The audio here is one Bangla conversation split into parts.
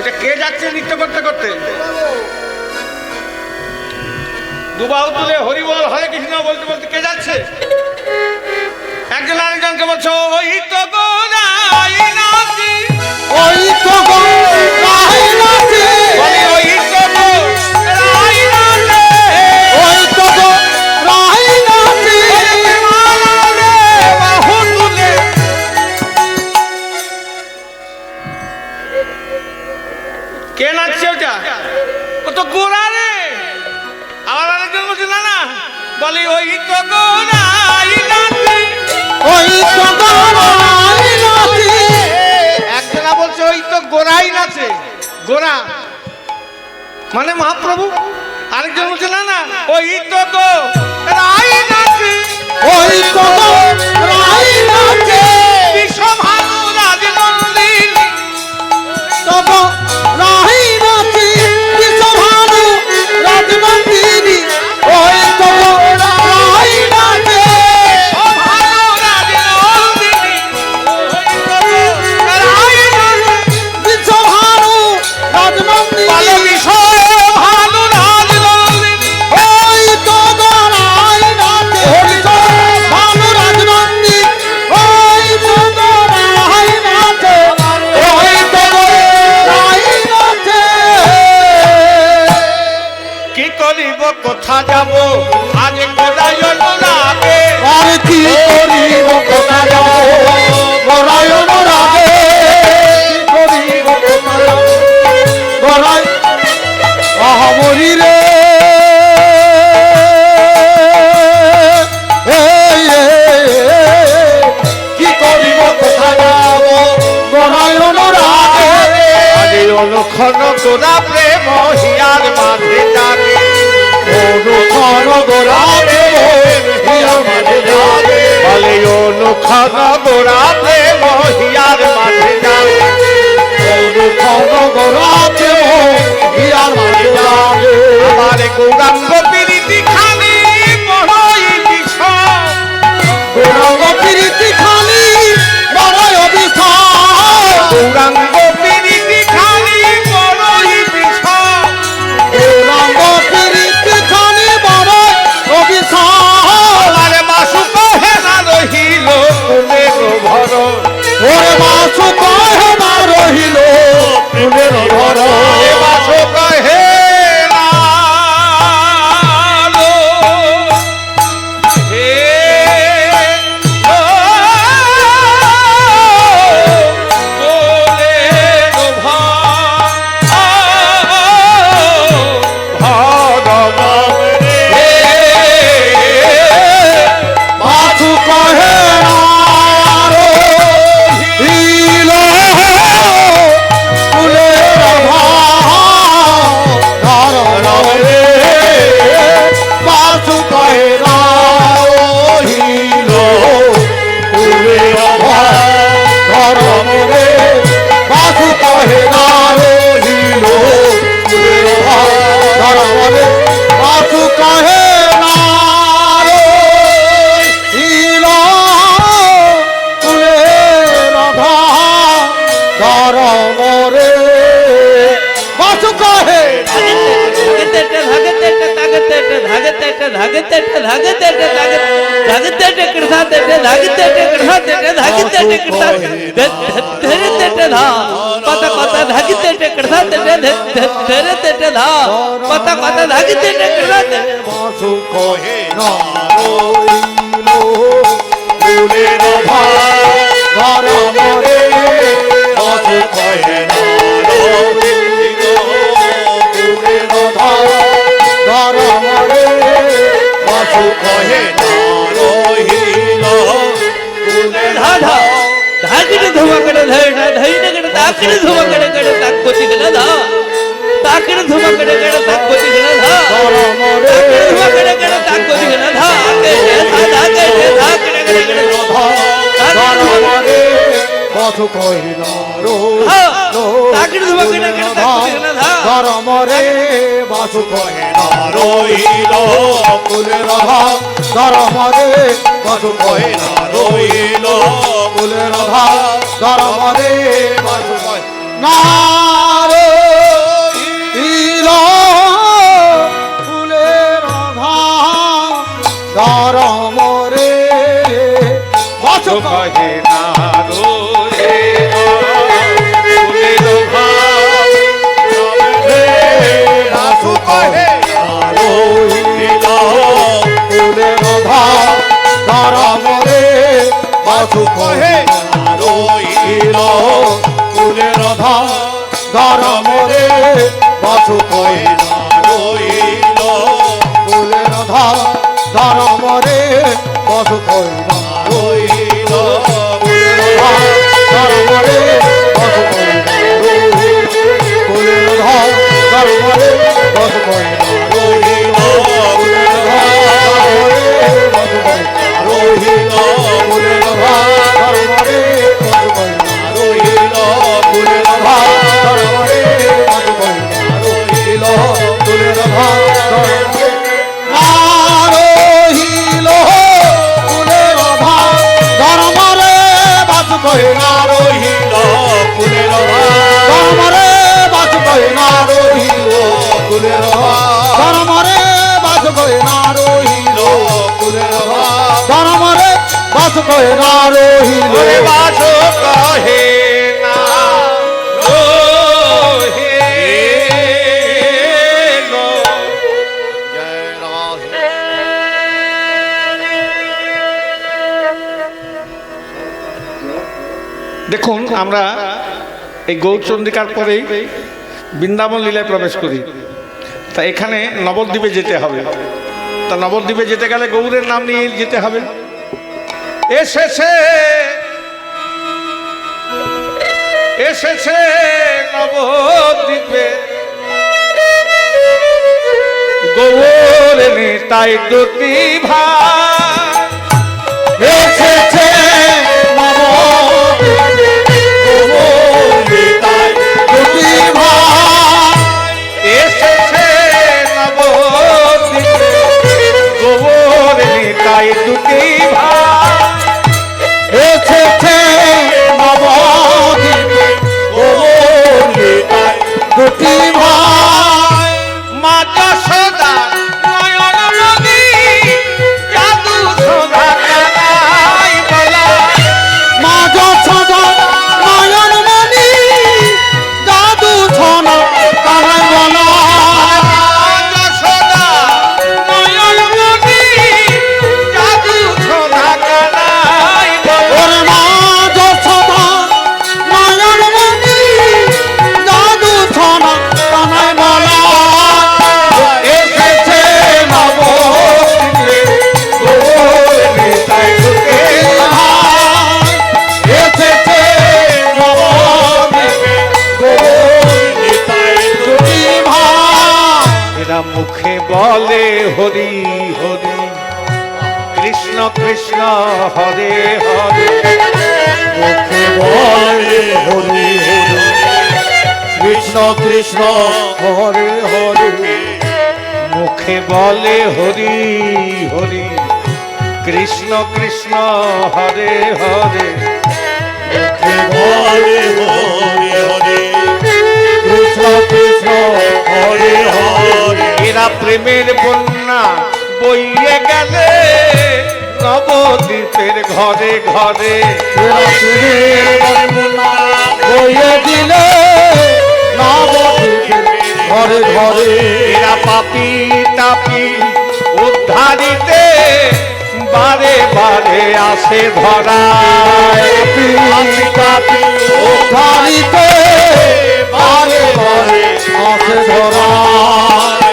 বলছে, কে যাচ্ছে নৃত্য করতে করতে? দুবাহু তুলে হরিবল, হরে কৃষ্ণ বলতে বলতে কে যাচ্ছে? একজন আরেকজনকে বলছো ওই তো ওই তো কে নাচছে ওটা? ও তো গোড়া রে। আবার আরেকজন বলছে না না? বলি ওই তো গোড়াই নাচে ওই তো গো রাই নাচে একজনা বলছে ওই তো গোড়াই নাচে গোড়া মানে মহাপ্রভু? আরেকজন বলছে না না ওই তো গো রাই নাচে ওই তো গো রাই নাচে আরে অলক্ষণ গোরা প্রেম হিয়ার মাঝে জাগে। অনুক্ষণ প্রেম হিয়ার মাঝে যাবে বলে অলক্ষণ গোরা প্রেম হিয়ার মাঝে জাগে। অনুক্ষণ প্রেম হিয়ার মাঝে যাবে আমার গৌরাঙ্গ পতা কথা ধাগিতে মাসু কহে না রহিল ফুলের ঘর রে মাসু কহে না রহিল ফুলের ঘর রে মাসু কহে না রহিল ফুলের ধাধা ধাগিনে ধুমাকড়ে ধৈনা ধৈনে গড়ে তাকড়ে ধুমাকড়ে গড়ে তাক কোতি গড়ে ধা তাকড়ে ধুমাকড়ে গড়ে তাক কোতি গড়ে ধা। তাকড়ে ধুমাকড়ে গড়ে তাক কোতি গড়ে ধা। কে ধা। ধা কে ধা, কড়ে গড়ে গড়ে মাসু কহে না তাকড়ে ধুমাকড়ে গড়ে তাক কোতি গড়ে ধা। ধর্মরে বাসু কহে না রইল ফুলের ধর্মরে বাসু কহে না রইল ফুলের ধর্মরে বাসু কুলের ভাই ধর্ম রে নারে ফুলের ভাই ধর্ম রে বছর নারো Machucou. Corre! ধরম রে বাসু কহে রইল। কুলের ধরম রে বাসু কহে রইল। ধরম রে বাসু কহে কুলের ধরম রে বাসু কহে রইল। রহিল কুলের ধরম কহে নারহিল ওরে বাসো কহে না। দেখুন আমরা এই গৌরচন্দ্রিকার পরেই বৃন্দাবন লীলায় প্রবেশ করি। তা এখানে নবদ্বীপে যেতে হবে। তা নবদ্বীপে যেতে গেলে গৌরের নাম নিয়ে যেতে হবে। এসেছে। এসেছে নবদ্বীপে। গৌর তাই দুটি ভাই এসেছে কৃষ্ণ হরে হরে। মুখে বলে হরি হরি। কৃষ্ণ কৃষ্ণ হরে হরে। মুখে বলে হরি হরি। কৃষ্ণ কৃষ্ণ হরে হরে। এরা প্রেমের বন্যা বইয়ে গেলে নবদ্বীপের ঘরে ঘরে। বইয়ে দিলে ঘরে ঘরে এরা পাপি তাপি উদ্ধারিতে বারে বারে আসে ধরা উদ্ধারিতে বারে বারে আসে ধরায়।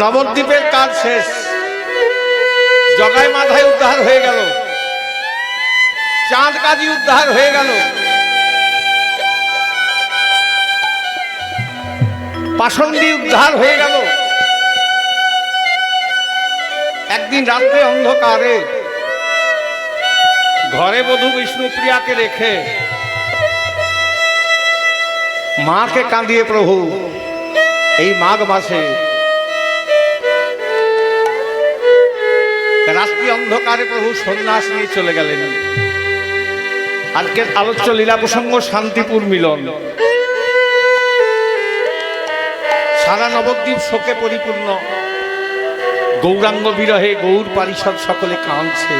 নবদ্বীপের কাজ শেষ। জগাই মাথায় উদ্ধার হয়ে গেল। চাঁদ কাজী উদ্ধার হয়ে গেল। পাষণ্ডী উদ্ধার হয়ে গেল। একদিন রাত্রে অন্ধকারে ঘরে বধূ বিষ্ণুপ্রিয়াকে রেখে মাকে কাঁদিয়ে প্রভু এই মাঘ মাসে রাত্রি অন্ধকারে প্রভু সন্ন্যাস নিয়ে চলে গেলেন। আজকের আলোচ্য লীলা প্রসঙ্গ শান্তিপুর মিলন। সারা নবদ্বীপ শোকে পরিপূর্ণ। গৌরাঙ্গ বিরহে গৌর পারিষদ সকলে কাঁদছে।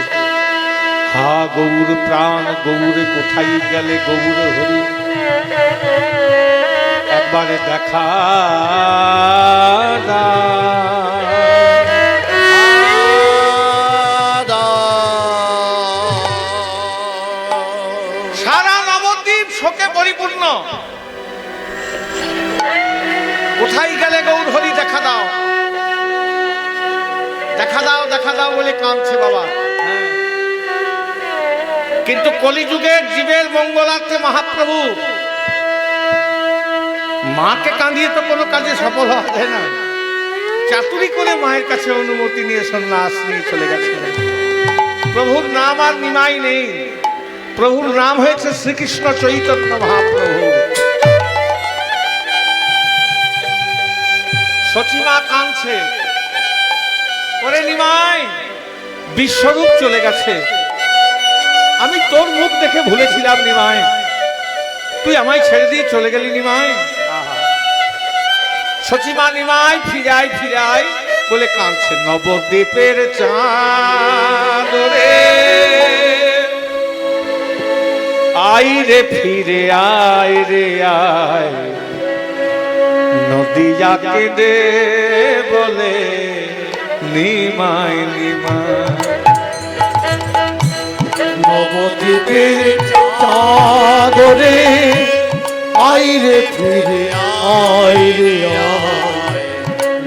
হা গৌর প্রাণ, গৌরে কোথায় গেলে গৌর হরি? একবারে দেখা সারা নবদ্বীপ শোকে পরিপূর্ণ। কোথায় গেলে গৌর হরি দেখা দাও? দেখা দাও দেখা দাও বলে কাঁদছে বাবা। কিন্তু কলিযুগের জীবের মঙ্গলার্থে মহাপ্রভু মাকে কাঁদিয়ে তো কোনো কাজে সফল যায় না। চাতুরি করে মায়ের কাছে অনুমতি নিয়ে সন্ন্যাস নিয়ে চলে গেছিলেন। প্রভুর নাম আর নিমাই নেই। প্রভুর নাম হয়েছে শ্রীকৃষ্ণ চৈতন্য মহাপ্রভু। সচিমা কাঁদছে। ওরে নিমাই, বিশ্বরূপ চলে গেছে। আমি তোর মুখ দেখে ভুলেছিলাম নিমাই। তুই আমায় ছেড়ে দিয়ে চলে গেলি নিমাই। সচিমা নিমাই ফিরাই ফিরাই, বলে কাঁদছে নবদ্বীপের চাঁদ রে আই রে ফিরে, আয় রে, আয়। নদিয়াকে দে বলে, নিমাই নিমাই। নবদ্বীপের চাদরে আইরে ফিরে আইরে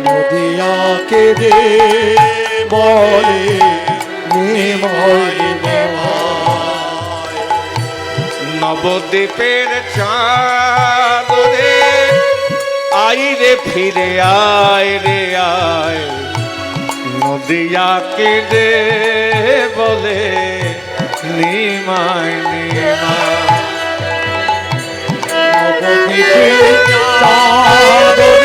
নদিয়াকে দে বলে নিময় নবদ্বীপের চাঁদ রে আই রে ফিরে, আয় রে আয়। নদিয়াকে দে বলে নিমাই নিমাই নবদ্বীপের চাদরে আইরে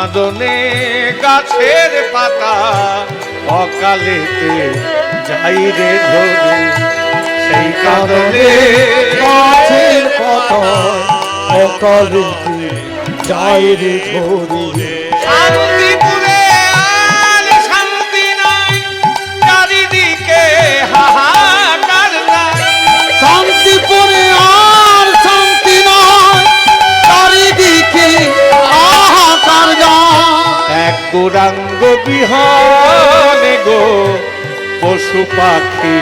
কাঁদনে গাছের পাতা, অকালেতে যাই রে ধরে সেই কাঁদনে গাছের পাতা, অকালেতে যাই রে ধরে গৌরাঙ্গ বিহানে গো পশু পাখি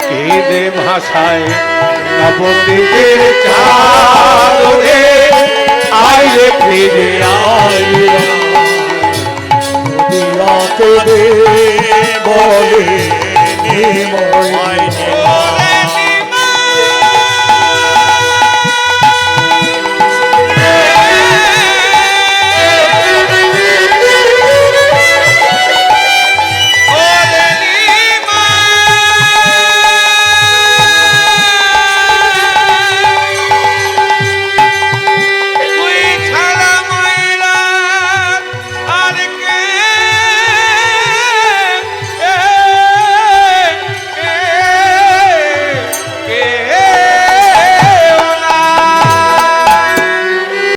কেঁদে ভাষায় নবদ্বীপের চাঁদে আইলে ফিরে আইয়াতে বলে নিময়